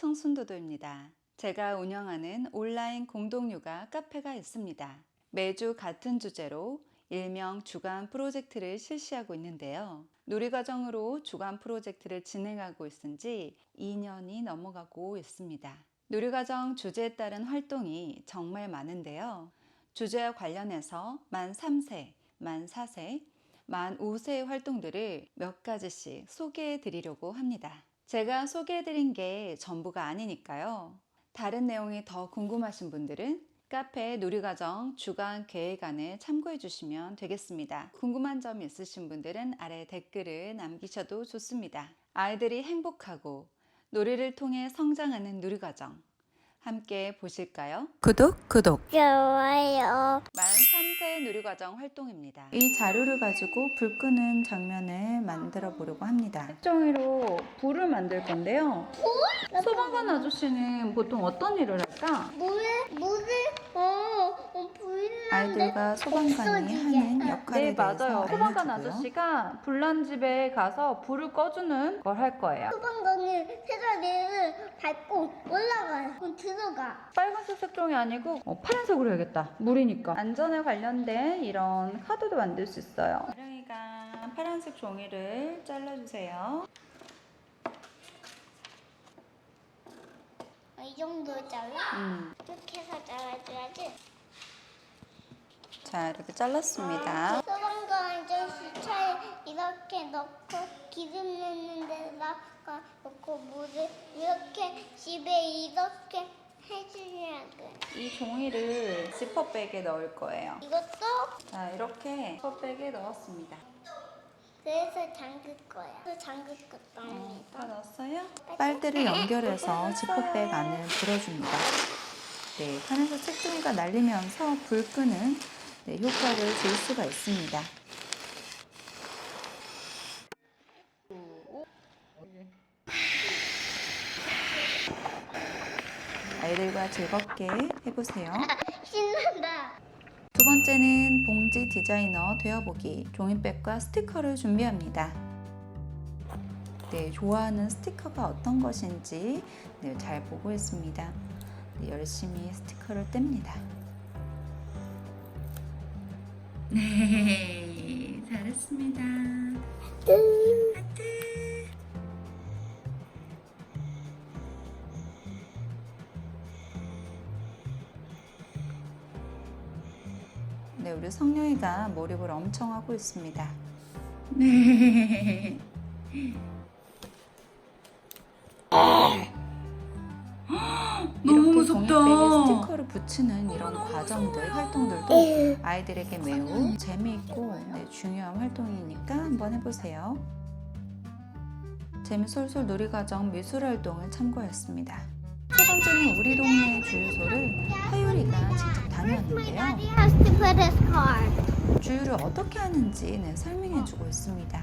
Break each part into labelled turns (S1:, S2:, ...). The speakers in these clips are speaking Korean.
S1: 청순도도입니다. 제가 운영하는 온라인 공동육아 카페가 있습니다. 매주 같은 주제로 일명 주간 프로젝트를 실시하고 있는데요. 놀이과정으로 주간 프로젝트를 진행하고 있은 지 2년이 넘어가고 있습니다. 놀이과정 주제에 따른 활동이 정말 많은데요. 주제와 관련해서 만 3세, 만 4세, 만 5세의 활동들을 몇 가지씩 소개해 드리려고 합니다. 제가 소개해 드린 게 전부가 아니니까요. 다른 내용이 더 궁금하신 분들은 카페 놀이과정 주간 계획안을 참고해 주시면 되겠습니다. 궁금한 점 있으신 분들은 아래 댓글을 남기셔도 좋습니다. 아이들이 행복하고 놀이를 통해 성장하는 놀이과정 함께 보실까요? 구독, 구독.
S2: 좋아요.
S1: 만 3세 놀이과정 활동입니다. 이 자료를 가지고 불 끄는 장면을 만들어 보려고 합니다. 색종이로 불을 만들 건데요. 소방관 아저씨는 보통 어떤 일을 할까?
S2: 물을 물을 어,
S1: 아이들과 소방관이 하는 역할에 네, 대해서
S3: 맞아요. 소방관
S1: 알려주고요.
S3: 아저씨가 불난 집에 가서 불을 꺼주는 걸 할 거예요.
S2: 소방관이 세자리를 밟고 올라가요. 그럼 들어가.
S3: 빨간색 색종이 아니고 어, 파란색으로 해야겠다. 물이니까. 안전에 관련된 이런 카드도 만들 수 있어요.
S1: 아령이가 파란색 종이를 잘라주세요.
S2: 어, 이 정도 잘라?
S1: 음,
S2: 이렇게 해서 잘라줘야지.
S1: 자 이렇게 잘랐습니다.
S2: 소방관 아저씨 차에 이렇게 넣고 기름 넣는 데다가 넣고 물을 이렇게 집에 이렇게.
S1: 이 종이를 지퍼백에 넣을 거예요.
S2: 이것도
S1: 자 이렇게 지퍼백에 넣었습니다.
S2: 그래서 잠글 거야. 또 잠글 것도
S1: 다
S2: 합니다.
S1: 넣었어요? 빨대를 연결해서 지퍼백 안을 불어줍니다. 네, 판에서 책종이가 날리면서 불 끄는 네, 효과를 줄 수가 있습니다. 아이들과 즐겁게 해보세요.
S2: 신난다.
S1: 두 번째는 봉지 디자이너 되어보기 종이백과 스티커를 준비합니다. 네, 좋아하는 스티커가 어떤 것인지 네, 잘 보고 있습니다. 네, 열심히 스티커를 뗍니다. 네, 잘했습니다. 하트. 네, 우리 성룡이가 몰입을 엄청 하고 있습니다. 네.
S3: 너무 무섭다.
S1: 붙이는 이런 과정들, 활동들도 아이들에게 매우 재미있고 네, 중요한 활동이니까 한번 해보세요. 재미솔솔 놀이과정 미술활동을 참고했습니다. 세 번째는 우리 동네 주유소를 하율이가 직접 다녀왔는데요.
S2: Everybody has to put his card.
S1: 주유를 어떻게 하는지 네, 설명해주고 있습니다.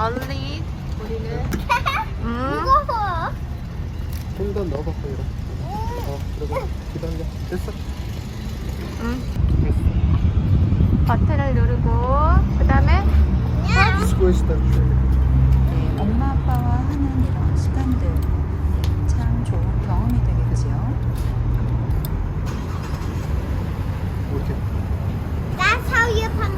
S3: 언니 우리는
S2: 무거워.
S4: 좀더 넣어봐 거기다 어 그리고 기다려. 됐어.
S3: 버튼을 누르고 그 다음에
S4: 스quished that tree
S1: 네, 엄마 아빠와 하는 이런 시간들 네, 참 좋은 경험이 되겠지요.
S4: 이렇게
S2: That's how you pump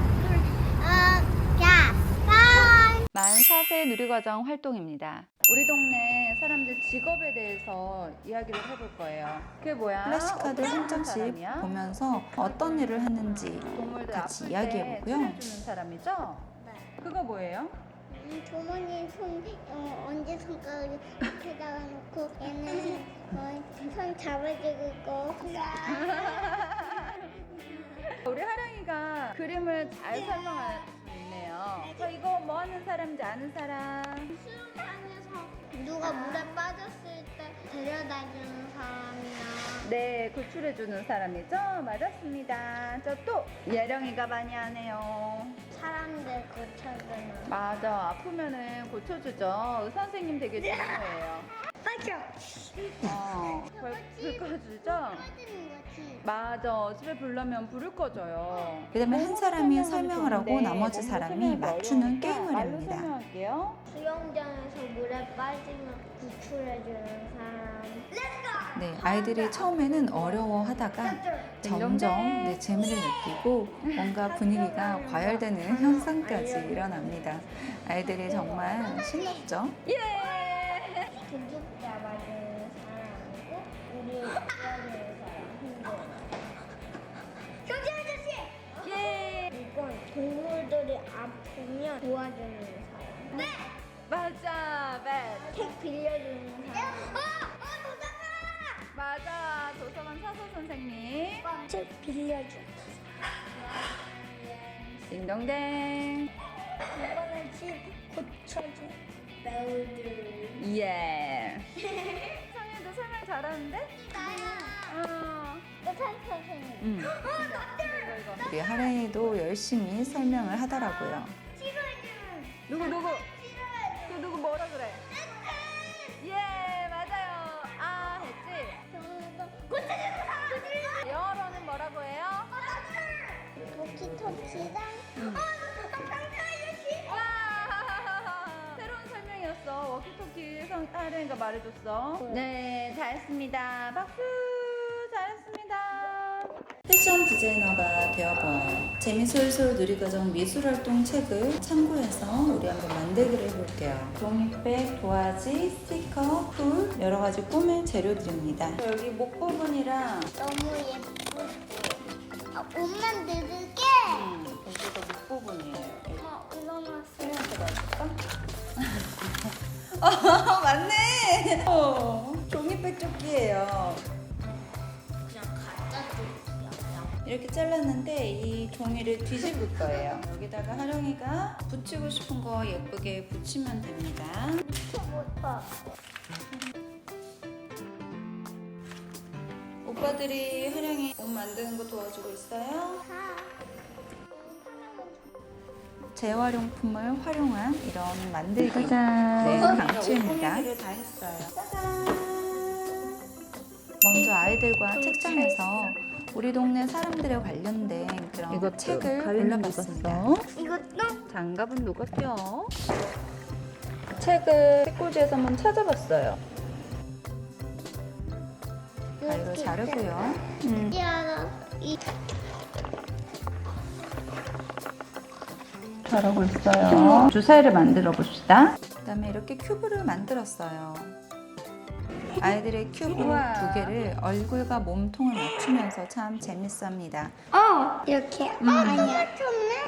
S2: uh, gas. Bye.
S1: 만 4세 누리과정 활동입니다.
S3: 우리 동네 사람들 직업에 대해서 이야기를 해볼 거예요. 그게 뭐야?
S1: 플래시카드 한 장씩? 보면서 어떤 일을 하는지
S3: 동물들
S1: 같이
S3: 아플
S1: 이야기해보고요.
S3: 때 치료해주는 사람이죠? 그거 뭐예요?
S2: 음, 조모님 손 어, 언제 손가락을 옆에다가 놓고 얘는 어, 손 잡아주고 있고
S3: 우리 하랑이가 그림을 잘 설명할 저 이거 뭐 하는 사람인지 아는 사람?
S2: 수영장에서 누가 물에 빠졌을 때 데려다주는 사람이야.
S3: 네, 구출해주는 사람이죠? 맞았습니다. 저 또 예령이가 많이 하네요.
S2: 사람들 고쳐주는.
S3: 맞아, 아프면은 고쳐주죠. 의사 선생님 되게 중요해요. 어, 불, 불 꺼 주죠?
S2: 꺼지는 거지.
S3: 맞아. 집에 불러면 불을 꺼줘요.
S1: 그다음에 한 사람이 설명을 하고 나머지
S3: 몸으로
S1: 사람이 맞추는
S3: 어려우니까
S1: 게임을 합니다.
S3: 설명할게요.
S2: 수영장에서 물에 빠지면 구출해주는 사람.
S1: 네, 아이들이 처음에는 어려워하다가 점점 네, 재미를 느끼고 뭔가 분위기가 과열되는 현상까지 일어납니다. 아이들이 정말 신났죠?
S3: 예!
S2: 경찰 아저씨!
S3: 예!
S2: 이건 동물들이 아프면 도와주는 사람. 네!
S3: 맞아, 맞.
S2: 책 빌려주는 사람.
S3: 맞아. 도서관 사서 선생님.
S2: 책 빌려줘.
S3: 딩동댕.
S2: 이번엔 집 고쳐줘. 배우들.
S3: 예. 설명 잘하는데?
S2: 나야.
S3: 어.
S2: 나찬 선생님.
S3: 응. 이거, 이거.
S1: 우리 하랭이도 열심히 설명을 하더라고요.
S2: 싫어해주는.
S3: 누구, 누구? 그 누구 뭐라 그래? 예, 맞아요. 아, 했지?
S2: 저도 고쳐주는 사람.
S3: 영어로는 뭐라고 해요?
S2: 도키토키랑.
S3: 응.
S2: 어,
S3: 워키토키 성 하루이가 말해줬어. 네, 잘했습니다. 박수! 잘했습니다.
S1: 패션 디자이너가 되어본 재미솔솔 누리과정 미술활동 책을 참고해서 우리 한번 만들기를 해볼게요. 종이백, 도화지, 스티커, 풀 여러 가지 꾸밀 재료들입니다. 여기 목 부분이랑
S2: 너무 예쁘지. 아, 옷만 들을게.
S1: 음, 여기가 목 부분이에요.
S2: 엄마 일어났어.
S1: 들어줄까? 어, 맞네. 어, 종이백 조끼예요.
S2: 그냥 가짜 쪽이야.
S1: 이렇게 잘랐는데 이 종이를 뒤집을 거예요. 여기다가 하령이가 붙이고 싶은 거 예쁘게 붙이면 됩니다.
S2: 못봐.
S1: 오빠들이 하령이 옷 만드는 거 도와주고 있어요. 재활용품을 활용한 이런 만들기 네, 강추입니다. 다 했어요. 짜잔. 먼저 아이들과 책장에서 우리 동네 사람들에 관련된 그런 책을 골라봤습니다.
S2: 이것도
S3: 장갑은 누가 껴? 책을 책꽂이에서 한번 찾아봤어요.
S1: 가위로 자르고요. 음,
S2: 이
S3: 잘하고 있어요. 주사위를 만들어 봅시다.
S1: 그다음에 이렇게 큐브를 만들었어요. 아이들의 큐브
S3: 우와.
S1: 두 개를 얼굴과 몸통을 맞추면서 참 재밌습니다.
S2: 어 이렇게 아니야.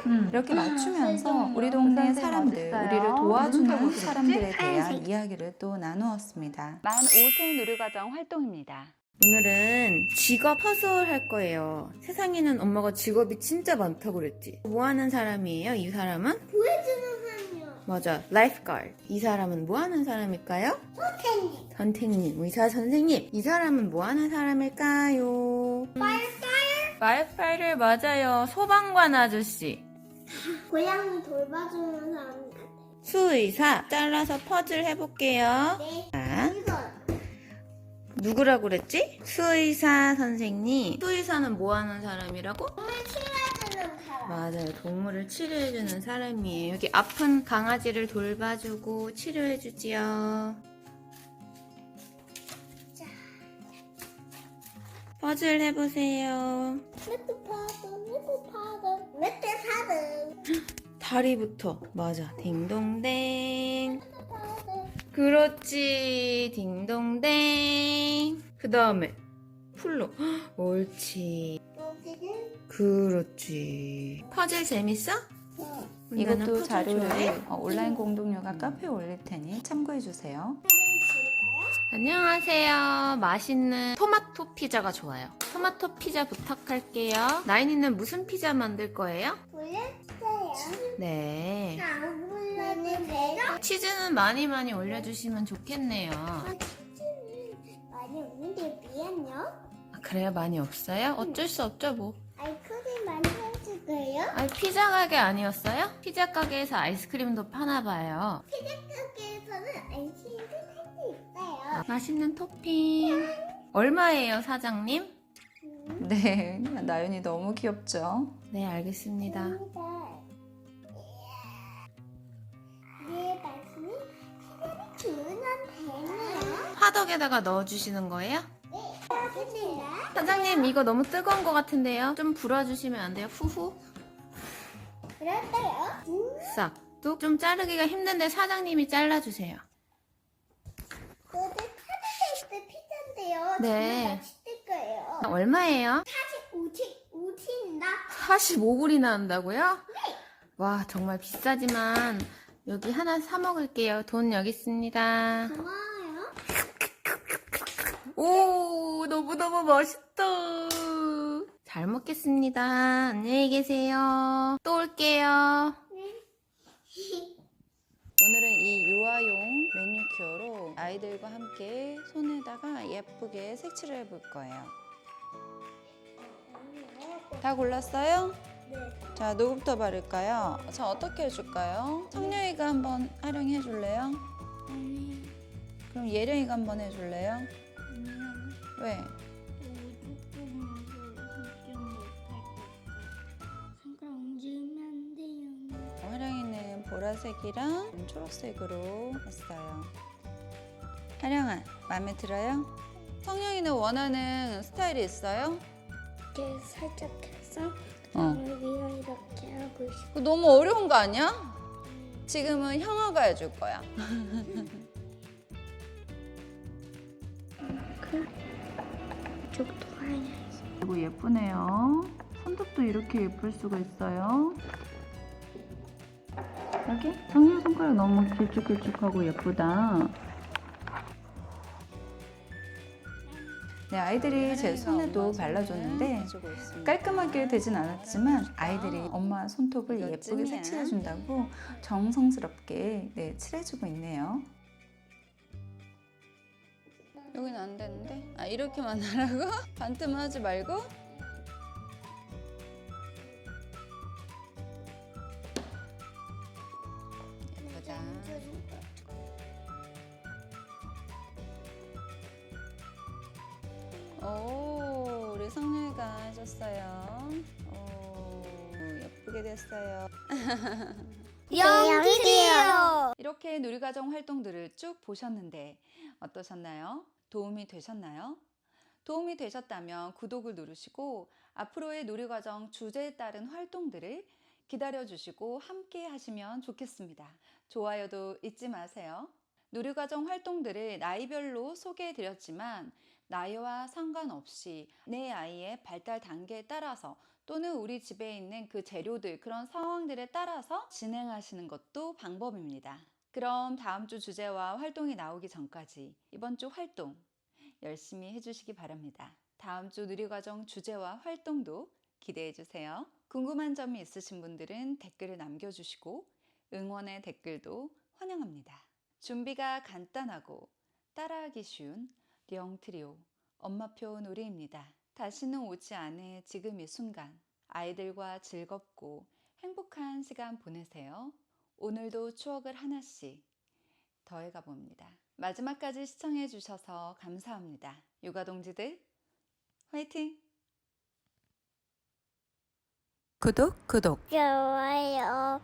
S1: 음, 이렇게 맞추면서 우리 동네
S3: 선생님
S1: 사람들,
S3: 어딨어요?
S1: 우리를
S3: 무슨
S1: 도와주는
S3: 쪽으로
S1: 사람들에 대한
S2: 하얀색.
S1: 이야기를 또 나누었습니다.
S3: 만 5세 누리과정 활동입니다.
S5: 오늘은 직업 퍼즐 할 거예요. 세상에는 엄마가 직업이 진짜 많다고 그랬지. 뭐 하는 사람이에요? 이 사람은?
S2: 보여주는 사람이요.
S5: 맞아, 라이프가드. 이 사람은 뭐 하는 사람일까요?
S2: 선생님.
S5: 선생님, 의사 선생님. 이 사람은 뭐 하는 사람일까요? 파이어파이어 맞아요. 소방관 아저씨.
S2: 고양이 돌봐주는 사람 같아.
S5: 수의사. 잘라서 퍼즐 해볼게요.
S2: 네.
S5: 자, 누구라고 그랬지? 수의사 선생님. 수의사는 뭐 하는 사람이라고?
S2: 정말 치료해주는 사람.
S5: 맞아요. 동물을 치료해주는 사람이에요. 여기 아픈 강아지를 돌봐주고 치료해주지요. 퍼즐 해보세요.
S2: 매트 파드, 매트 파드, 매트 파드,
S5: 다리부터. 맞아. 딩동댕. 그렇지. 딩동댕. 그 다음에 풀로. 헉, 옳지.
S2: 여기는
S5: 그렇지. 퍼즐 재밌어?
S2: 어.
S5: 은가는
S1: 이것도
S5: 퍼즐
S1: 자료를
S5: 좋아해?
S1: 어, 온라인 공동료가 카페에 올릴 테니 참고해 주세요.
S5: 안녕하세요. 맛있는 토마토 피자가 좋아요. 토마토 피자 부탁할게요. 나인이는 무슨 피자 만들 거예요?
S2: 몰랐어요.
S5: 네.
S2: 안 몰랐는데요?
S5: 치즈는 많이 많이 올려주시면 좋겠네요.
S2: 많이 없는데 미안요.
S5: 아, 그래요? 많이 없어요? 어쩔 수 없죠, 뭐.
S2: 아이스크림 만들어줄 거예요?
S5: 아, 피자 가게 아니었어요? 피자 가게에서 아이스크림도 파나 봐요.
S2: 가게에서는 아이스크림 있어요.
S5: 맛있는 토핑. 얼마예요, 사장님?
S1: 네, 나윤이 너무 귀엽죠?
S5: 네, 알겠습니다.
S2: 네
S5: 화덕에다가 넣어주시는 거예요? 사장님, 이거 너무 뜨거운 것 같은데요? 좀 불어주시면 안 돼요? 후후.
S2: 그럴까요? 음,
S5: 싹. 뚝. 좀 자르기가 힘든데 사장님이 잘라주세요.
S2: 카드테이프 피자인데요.
S5: 네.
S2: 맛있을 거예요.
S5: 얼마예요?
S2: 사실 우치 우치입니다.
S5: 45불이나 한다고요? 와, 정말 비싸지만 여기 하나 사 먹을게요. 돈 여기 있습니다.
S2: 고마워요.
S5: 오, 너무너무 멋있다. 잘 먹겠습니다. 안녕히 계세요. 또 올게요.
S1: 오늘은 이 유아용 매니큐어로 아이들과 함께 손에다가 예쁘게 색칠을 해볼 거예요. 다 골랐어요?
S2: 네.
S1: 자, 누구부터 바를까요? 자, 어떻게 해줄까요? 성령이가 한번 활용해 줄래요?
S2: 아니
S1: 그럼 예령이가 한번 해줄래요?
S2: 아니요.
S1: 왜?
S2: 못할 것 움직이면 안 돼요.
S1: 화령이는 보라색이랑 초록색으로 했어요. 화령아, 마음에 들어요? 성령이는 원하는 스타일이 있어요?
S2: 이렇게 살짝 해서
S1: 어.
S2: 여기가 이렇게 하고 싶어.
S1: 그거 너무 어려운 거 아니야? 지금은 형아가 해줄 거야.
S2: 이쪽도 하얀.
S1: 이거 예쁘네요. 손톱도 이렇게 예쁠 수가 있어요. 여기 성령 손가락 너무 길쭉길쭉하고 예쁘다. 네, 아이들이 제 손에도 발라줬는데 깔끔하게 되진 않았지만 아이들이 엄마 손톱을 예쁘게. 색칠해준다고 정성스럽게 네, 칠해주고 있네요. 여기는 안 되는데? 아 이렇게만 하라고? 반틈 하지 말고? 예쁘다. 오, 우리 성녀가 해줬어요. 오, 예쁘게 됐어요.
S2: 연기요.
S1: 이렇게 누리과정 활동들을 쭉 보셨는데 어떠셨나요? 도움이 되셨나요? 도움이 되셨다면 구독을 누르시고 앞으로의 누리과정 주제에 따른 활동들을 기다려주시고 함께 하시면 좋겠습니다. 좋아요도 잊지 마세요. 누리과정 활동들을 나이별로 소개해드렸지만 나이와 상관없이 내 아이의 발달 단계에 따라서 또는 우리 집에 있는 그 재료들, 그런 상황들에 따라서 진행하시는 것도 방법입니다. 그럼 다음 주 주제와 활동이 나오기 전까지 이번 주 활동 열심히 해주시기 바랍니다. 다음 주 누리과정 주제와 활동도 기대해 주세요. 궁금한 점이 있으신 분들은 댓글을 남겨주시고 응원의 댓글도 환영합니다. 준비가 간단하고 따라하기 쉬운 령트리오 엄마표 놀이입니다. 다시는 오지 않을 지금 이 순간 아이들과 즐겁고 행복한 시간 보내세요. 오늘도 추억을 하나씩 더해가 봅니다. 마지막까지 시청해 주셔서 감사합니다. 육아 동지들 화이팅! 구독 구독
S2: 좋아요.